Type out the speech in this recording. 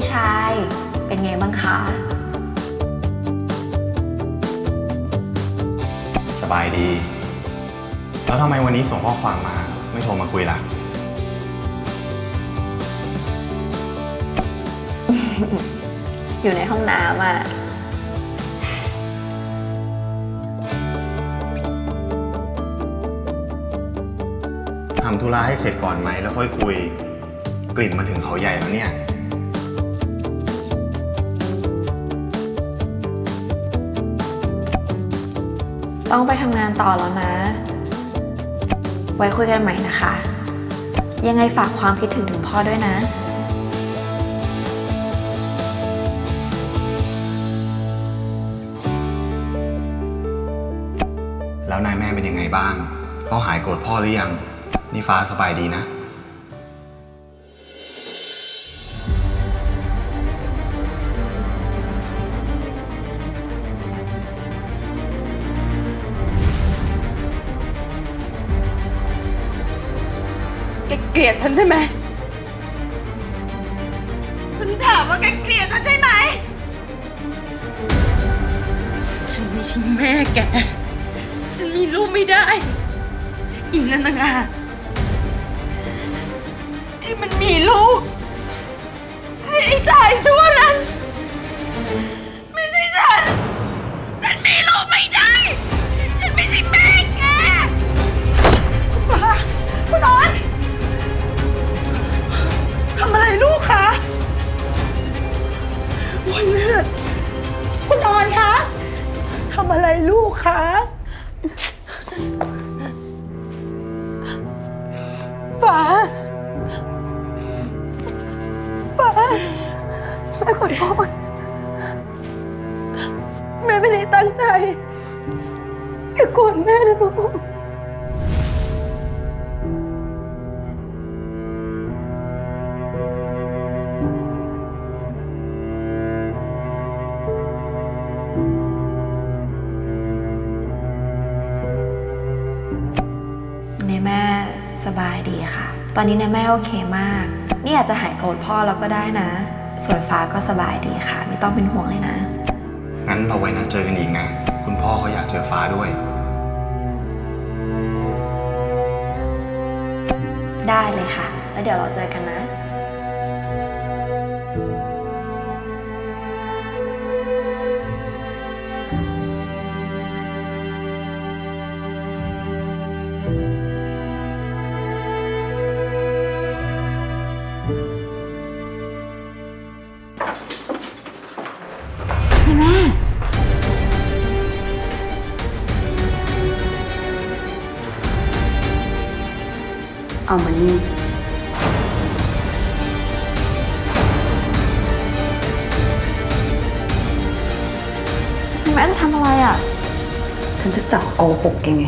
พี่ชาย เป็นไงบ้างคะ สบายดี แล้วทำไมวันนี้ส่งข้อความมา ไม่โทรมาคุยล่ะ อยู่ในห้องน้ำอะ ทำธุระให้เสร็จก่อนไหมแล้วค่อยคุย กลิ่นมาถึงเขาใหญ่แล้วเนี่ย ต้องไปทำงานต่อแล้วนะ ไว้คุยกันใหม่นะคะ ยังไงฝากความคิดถึงถึงพ่อด้วยนะแล้วนายแม่เป็นยังไงบ้าง เขาหายโกรธพ่อหรือยัง นี่ฟ้าสบายดีนะ แกเกลียดฉันใช่ไหม ฉันถามว่าแกเกลียดฉันใช่ไหม ฉันไม่ใช่แม่แก ฉันมีลูกไม่ได้ อีนั่นต่างหากที่มันมีลูกไอ้ชายชั่วนั้า ตั้งใจอย่าโกรธแม่นะลูกในแม่สบายดีค่ะ ตอนนี้ในแม่โอเคมาก นี่อาจจะหายโกรธพ่อแล้วก็ได้นะ ส่วนฟ้าก็สบายดีค่ะ ไม่ต้องเป็นห่วงเลยนะ งั้นเราไว้นัดเจอกันอีกนะ คุณพ่อเขาอยากเจอฟ้าด้วย ได้เลยค่ะ แล้วเดี๋ยวเราเจอกันนะ เอามานี่แม่จะทำอะไรอะ ฉันจะจับโกหกแกไง